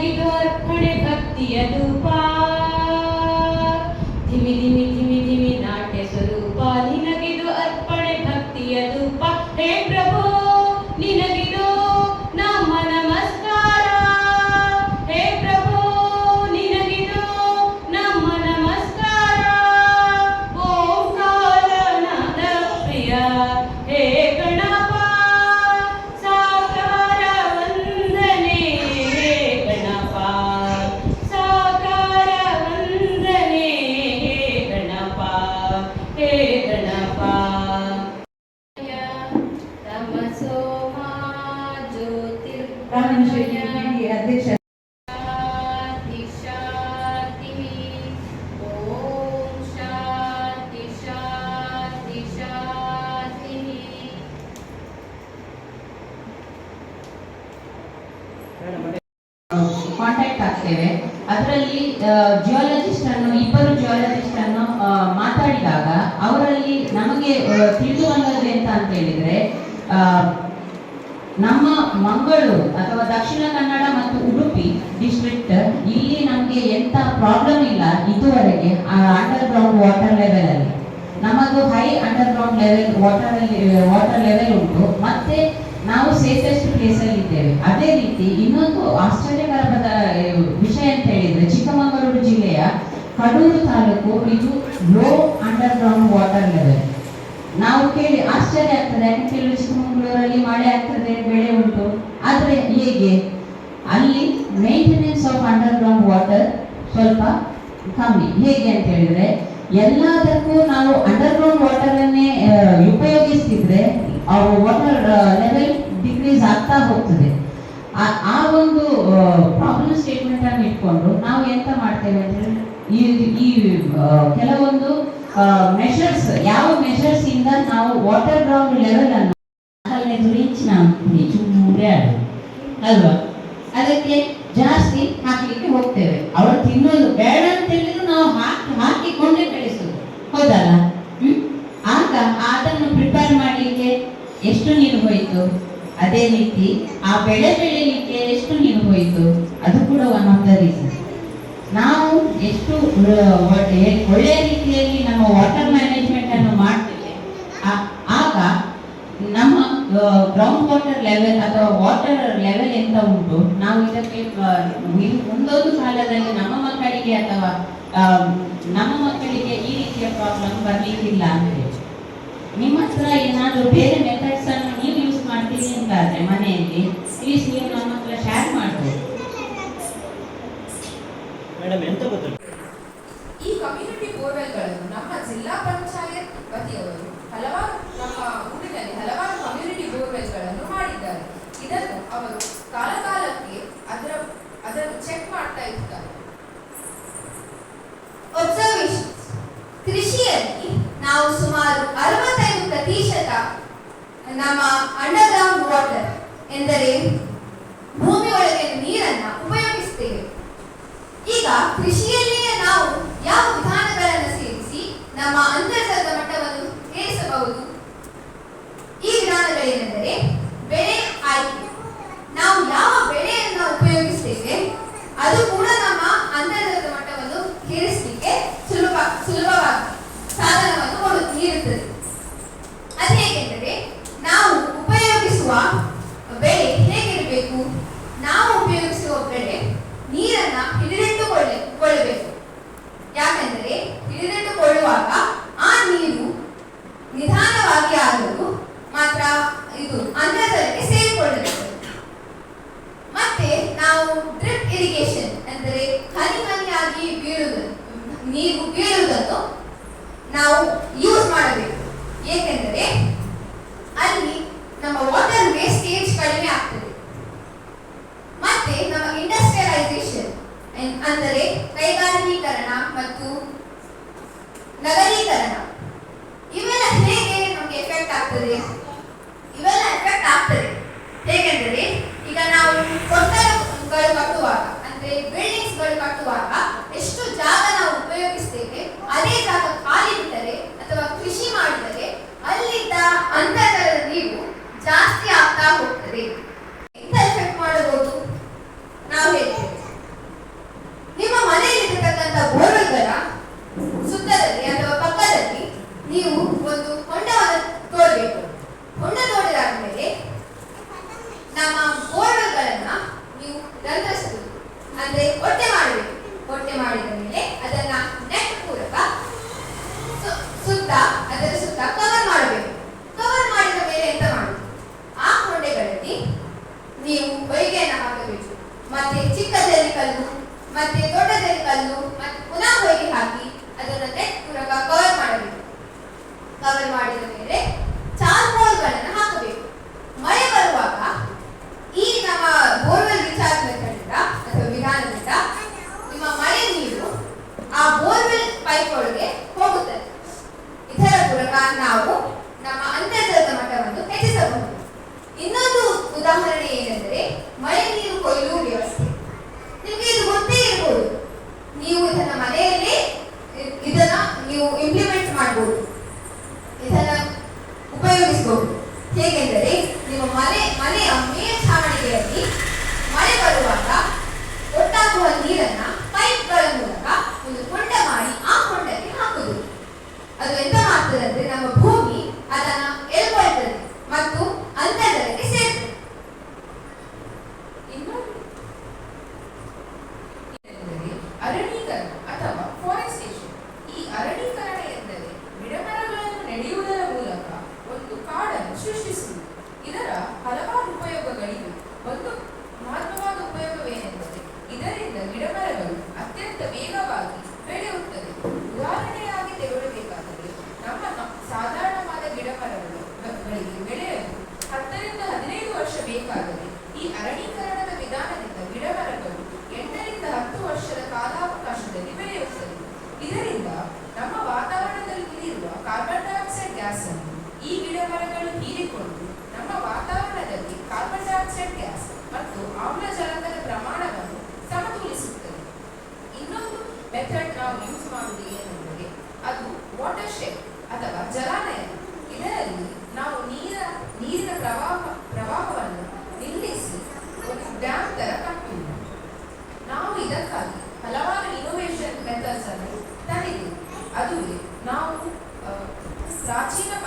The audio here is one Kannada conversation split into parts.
ನಿನಗಿದು ಅರ್ಪಣೆ ಭಕ್ತಿಯ ಧೂಪ. ಶಾಂತಿ ಶಾಂತಿ ಕಾಂಟ್ಯಾಕ್ಟ್ ಆಗ್ತೇವೆ. ಅದರಲ್ಲಿ ಜಿಯಾಲಜಿಸ್ಟ್ ಅನ್ನು, ಇಬ್ಬರು ಜಿಯಾಲಜಿಸ್ಟ್ ಅನ್ನು ಮಾತಾಡಿದಾಗ, ಅವರಲ್ಲಿ ನಮಗೆ ತಿಳಿದು ಬಂದದ್ದು ಎಂತ ಅಂತ ಹೇಳಿದ್ರೆ ನಮ್ಮ ಮಂಗಳೂರು ಅಥವಾ ದಕ್ಷಿಣ ಕನ್ನಡ ಮತ್ತು ಉಡುಪಿ ಡಿಸ್ಟ್ರಿಕ್ಟ್ ಇಲ್ಲಿ ನಮಗೆ ಎಂತ ಪ್ರಾಬ್ಲಮ್ ಇಲ್ಲ ಇದುವರೆಗೆ ಅಂಡರ್ ಗ್ರೌಂಡ್ ವಾಟರ್ ಲೆವೆಲ್ ಅಲ್ಲಿ. ನಮ್ಮದು high underground level water water level ಉಂಟು. ಮತ್ತೆ ನಾವು ಸೇಫೆಸ್ಟ್ ಪ್ಲೇಸ್ ಅಲ್ಲಿ ಇದ್ದೇವೆ. ಅದೇ ರೀತಿ ಇನ್ನೊಂದು ಆಶ್ಚರ್ಯಕರವಾದ ವಿಷಯ ಅಂತ ಹೇಳಿದ್ರೆ ಚಿಕ್ಕಮಗಳೂರು ಜಿಲ್ಲೆಯ ಕಡೂರು ತಾಲೂಕು ಇದು low underground water level ನಾವು ಕೇಳಿ ಆಶ್ಚರ್ಯ ಆಗ್ತದೆ, ಯಾಕೆ ಕೆಲವು ಚಿಕ್ಕಮಗಳೂರಲ್ಲಿ ಮಳೆ ಆಗ್ತದೆ, ಬೆಳೆ ಉಂಟು. ಆದರೆ ಹೇಗೆ? ಅಲ್ಲಿ maintenance of underground water ಸ್ವಲ್ಪ ಕಮ್ಮಿ. ಹೇಗೆ ಅಂತ ಹೇಳಿದ್ರೆ, ಎಲ್ಲದಕ್ಕೂ ನಾವು ಅಂಡರ್ ಗ್ರೌಂಡ್ ಉಪಯೋಗಿಸ್ತಿದ್ರೆ ಆ ವಾಟರ್ ಲೆವೆಲ್ ಡಿಕ್ರೀಸ್ ಆಗ್ತಾ ಹೋಗ್ತದೆ. ಆ- ಒಂದು ಪ್ರಾಬ್ಲಮ್ ಸ್ಟೇಟ್ಮೆಂಟ್ ಅನ್ನು ಇಟ್ಕೊಂಡು ನಾವು ಎಂತ ಮಾಡ್ತೇವೆ ಅಂತ ಈ ಕೆಲವೊಂದು ಮೆಷರ್ಸ್ ಯಾವ ಮೆಷರ್ಸ್ ಇಂದ ನಾವು ವಾಟರ್ ಗ್ರೌಂಡ್ ಲೆವೆಲ್ ಅನ್ನು ಹದಿನೈದು ಇಂಚ್ ಚುಮ್ಮುರೆ ಆಡು ಅಲ್ವಾ? ಅದಕ್ಕೆ ಜಾಸ್ತಿ ಹಾಕ್ಲಿಕ್ಕೆ ಹೋಗ್ತೇವೆ. ಅವಳು ತಿನ್ನೋದು ಬೇಡ ಅಂತ ಹೇಳಿದ್ರು ನಾವು ಹಾಕಿ, ಹಾಕಿಕೊಂಡೇ ಕಳಿಸೋದು ಹೌದಲ್ಲ? ಹ್ಮ್? ಆಗ ಅದನ್ನು ಪ್ರಿಪೇರ್ ಮಾಡಲಿಕ್ಕೆ ಎಷ್ಟು ನೀರು ಹೋಯಿತು? ಅದೇ ರೀತಿ ಆ ಬೆಳೆ ಬೆಳಿಲಿಕ್ಕೆ ಎಷ್ಟು ನೀರು ಹೋಯಿತು? ಅದು ಕೂಡ ಒನ್ ಆಫ್ ದ ರೀಸನ್ ನಾವು ಎಷ್ಟು ಒಳ್ಳೆಯ ರೀತಿಯಲ್ಲಿ ನಮ್ಮ ವಾಟರ್ ಮ್ಯಾನೇಜ್ಮೆಂಟ್ ಅನ್ನು ಮಾಡ್ತೇವೆ. ಆಗ ನಮ್ಮ ಗ್ರೌಂಡ್ ವಾಟರ್ ಲೆವೆಲ್ ಅಥವಾ ವಾಟರ್ ಲೆವೆಲ್ ಎಂತ ಉಂಟು? ನಾವು ಇದಕ್ಕೆ ಮುಂದೊಂದು ಕಾಲದಲ್ಲಿ ನಮ್ಮ ಮಕ್ಕಳಿಗೆ ಅಥವಾ ನಮ್ಮ ಮಕ್ಕಳಿಗೆ ಈ ರೀತಿಯ ಪ್ರಾಬ್ಲಮ್ ಬರ್ಲಿಕ್ಕಿಲ್ಲ ಅಂದರೆ? ನಿಮ್ಮ ಹತ್ರ ಏನಾದರೂ ಬೇರೆ ಮೆಥಡ್ಸ್ ಅನ್ನು ನೀವು ಯೂಸ್ ಮಾಡ್ತೀರಿ ಅಂತಾದ್ರೆ ಮನೆಯಲ್ಲಿ ಪ್ಲೀಸ್ ನೀವು ಮೇಡಮ್ ಎಂತ ಗೊತ್ತಿಲ್ಲ. ಈ ಕಮ್ಯುನಿಟಿ ಬೋರ್ವೆಲ್ಗಳನ್ನು ನಮ್ಮ ಜಿಲ್ಲಾ ಪಂಚಾಯತ್ ವತಿಯವರು ಹಲವಾರು ನಮ್ಮ ಊರಿನಲ್ಲಿ ಹಲವಾರು ಕಮ್ಯುನಿಟಿ ಬೋರ್ವೆಲ್ಗಳನ್ನು ಮಾಡಿದ್ದಾರೆ. ಇದನ್ನು ಅವರು ಕಾಲಕಾಲಕ್ಕೆ ಅದರ, ಅದನ್ನು ಚೆಕ್ ಮಾಡ್ತಾ ಇರ್ತಾರೆ. ಒಬ್ಸರ್ವೇಷನ್ ಕೃಷಿಯಲ್ಲಿ ನಾವು ಸುಮಾರು ಅರವತ್ತೈದು ಪ್ರತಿಶತ ನಮ್ಮ ಅಂಡರ್ಗ್ರೌಂಡ್ ವಾಟರ್ ಎಂದರೆ ಭೂಮಿ ಒಳಗೆ ನೀರನ್ನ ಉಪಯೋಗಿಸ್ತೇವೆ ಈಗ ಕೃಷಿಯಲ್ಲಿಯೇ ನಾವು ಯಾವ ವಿಧಾನಗಳನ್ನು ಸೇರಿಸಿ ನಮ್ಮ ಅಂತರ್ಜಲದ ಮಟ್ಟವನ್ನು ಏರಿಸಬಹುದು? ಈ ವಿಧಾನಗಳೇನೆಂದರೆ ಬೆಳೆ ಆಯ್ಕೆ. ನಾವು ಯಾವ ಬೆಳೆಯನ್ನು ಉಪಯೋಗಿಸ್ತೇವೆ? ಅದು ಕೂಡ ನಮ್ಮ ಅಂತರ್ಜಲದ ಮಟ್ಟವನ್ನು ಏರಿಸಲಿಕ್ಕೆ ಸುಲಭ ಸುಲಭವಾಗಿ ಸಾಧನವನ್ನು ಕೊಡು ನೀಡುತ್ತದೆ ಅದು ಹೇಗೆಂದರೆ ನಾವು ಉಪಯೋಗಿಸುವ ಬೆಳೆ ಹೇಗಿರಬೇಕು ನಾವು ಉಪಯೋಗಿಸುವ ಬೆಳೆ ನೀರನ್ನ ಹಿಡಿದಿಟ್ಟುಕೊಳ್ಳ ಕೊಳ್ಳಬೇಕು ಯಾಕೆಂದರೆ ಹಿಡಿದಿಟ್ಟುಕೊಳ್ಳುವಾಗ ಆ ನೀರು ನಿಧಾನವಾಗಿ ಆಗಲು ಮಾತ್ರ ಇದು ಅಂತರ್ಜಲಕ್ಕೆ ಸೇರಿಕೊಳ್ಳಬೇಕು ಮತ್ತೆ ನಾವು ಡ್ರಿಪ್ ಇರಿಗೇಷನ್ ಅಂದರೆ ಹನಿ ಹನಿಯಾಗಿ ಬೀಳುವುದು ನೀರು ಬೀಳುವುದನ್ನು ನಾವು ಯೂಸ್ ಮಾಡಬೇಕು. ಏಕೆಂದರೆ ಅಲ್ಲಿ ನಮ್ಮ ವಾಟರ್ ವೇಸ್ಟೇಜ್ ಕಡಿಮೆ ಆಗ್ತದೆ. ಮತ್ತೆ ನಮ್ಮ ಇಂಡಸ್ಟ್ರಿಯಲೈಸೇಷನ್ ಅಂದರೆ ಕೈಗಾರಿಕೀಕರಣ ಮತ್ತು ನಗರೀಕರಣ, ಇವೆಲ್ಲ ಹೇಗೆ ನಮಗೆ ಎಫೆಕ್ಟ್ ಆಗ್ತದೆ? ಇವೆಲ್ಲ ಎಫೆಕ್ಟ್ ಆಗ್ತದೆ. ಹೇಗೆಂದರೆ ಈಗ ನಾವು ಕೊಟ್ಟರುಗಳು ಕಟ್ಟುವಾಗ, ಅಂದ್ರೆ ಬಿಲ್ಡಿಂಗ್ಸ್ಗಳು ಕಟ್ಟುವಾಗ ಎಷ್ಟು ಜಾಗ ನಾವು ಅದೇ ಜಾಗ ಖಾಲಿ ಬಿಟ್ಟರೆ ಅಥವಾ ಕೃಷಿ ಮಾಡಿದರೆ ಅಲ್ಲಿದ್ದ ಅಂತರದ ನೀರು ಜಾಸ್ತಿ ಆಗ್ತಾ ಹೋಗ್ತದೆ. ನವೀಕರಣದ ವಿಧಾನದಿಂದ ಗಿಡಮರಗಳು ಎಂಟರಿಂದ ಹತ್ತು ವರ್ಷದ ಕಾಲಾವಕಾಶದಲ್ಲಿ ಬೆಳೆಯುತ್ತದೆ ಇದರಿಂದ ನಮ್ಮ ವಾತಾವರಣದಲ್ಲಿ ಇರುವ ಕಾರ್ಬನ್ ಡೈಆಕ್ಸೈಡ್ ಗ್ಯಾಸ್ ಅನ್ನು ಈ ಗಿಡಮರಗಳು ಹೀರಿಕೊಂಡು ನಮ್ಮ ವಾತಾವರಣದಲ್ಲಿ ಕಾರ್ಬನ್ ಡೈಆಕ್ಸೈಡ್ ಗ್ಯಾಸ್ ಮತ್ತು ಆಮ್ಲಜನಕದ ಪ್ರಮಾಣವನ್ನು ಸಮತೋಲಿಸುತ್ತದೆ ಇನ್ನೊಂದು ಮೆಥಡ್ ನಾವು ಯೂಸ್ ಮಾಡುವುದು ಏನೆಂದರೆ ಅದು ವಾಟರ್ ಶೆಡ್ ಅಥವಾ ಜಲಾನಯನ. ಇದರಲ್ಲಿ ನಾವು ನೀರ, ನೀರಿನ ಪ್ರವಾಹ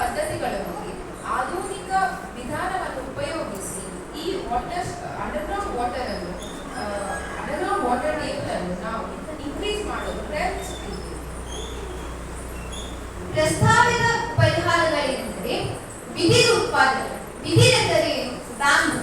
ಪದ್ಧತಿಗಳನ್ನು ಆಧುನಿಕ ವಿಧಾನವನ್ನು ಉಪಯೋಗಿಸಿ ಈ ವಾಟರ್ ಅಂಡರ್ಗ್ರೌಂಡ್ ವಾಟರ್ ಅನ್ನು ಅಂಡರ್ಗ್ರೌಂಡ್ ವಾಟರ್ ಲೇವಲ್ ಅನ್ನು ನಾವು ಇನ್ಕ್ರೀಸ್ ಮಾಡಲು ಪ್ರಯತ್ನಿಸುತ್ತೀವಿ ಪ್ರಸ್ತಾವಿತ ಪರಿಹಾರಗಳೆಂದರೆ ಬಿದಿರು ಉತ್ಪಾದನೆ. ಬಿದಿರೆಂದರೆ ಎಂದರೆ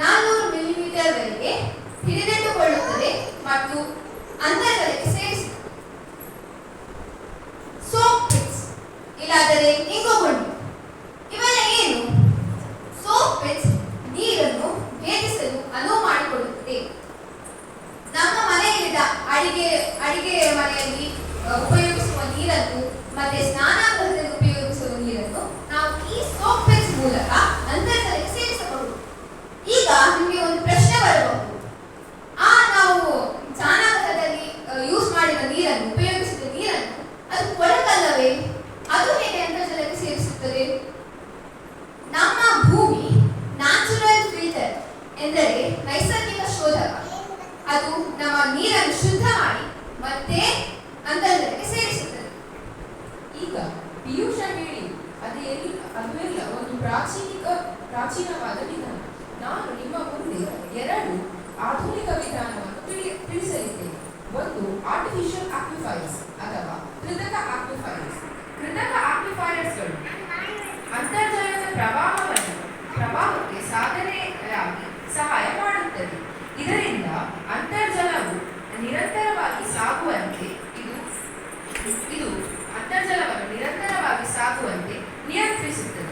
ನಾನ್ನೂರು ಮಿಲಿಮೀಟರ್ ವರೆಗೆ ಹಿಡಿದಿಟ್ಟುಕೊಳ್ಳುತ್ತದೆ ಮತ್ತು ಅಂತರಗಳಿಗೆ ಸೇರಿಸಿ ಸೋಪ್ ಪಿಟ್ಸ್ ಇಲ್ಲಾದರೆ ಇಂಗುಗುಂಡು ಇವೆಲ್ಲ ಏನು? ಸೋಪ್ ಪಿಟ್ಸ್ ನೀರನ್ನು ಭೇದಿಸಲು ಅನುವು ಮಾಡಿಕೊಡುತ್ತೆ ನಮ್ಮ ಮನೆಯಲ್ಲಿದ್ದ ಅಡಿಗೆ ಅಡಿಗೆ ಮನೆಯಲ್ಲಿ ಉಪಯೋಗಿಸುವ ನೀರನ್ನು ಮತ್ತೆ ಸ್ನಾನ 나 ಸಾಗುವಂತೆ ಇದು ಇದು ಅಂತರ್ಜಲವನ್ನು ನಿರಂತರವಾಗಿ ಸಾಗುವಂತೆ ನಿಯಂತ್ರಿಸುತ್ತದೆ.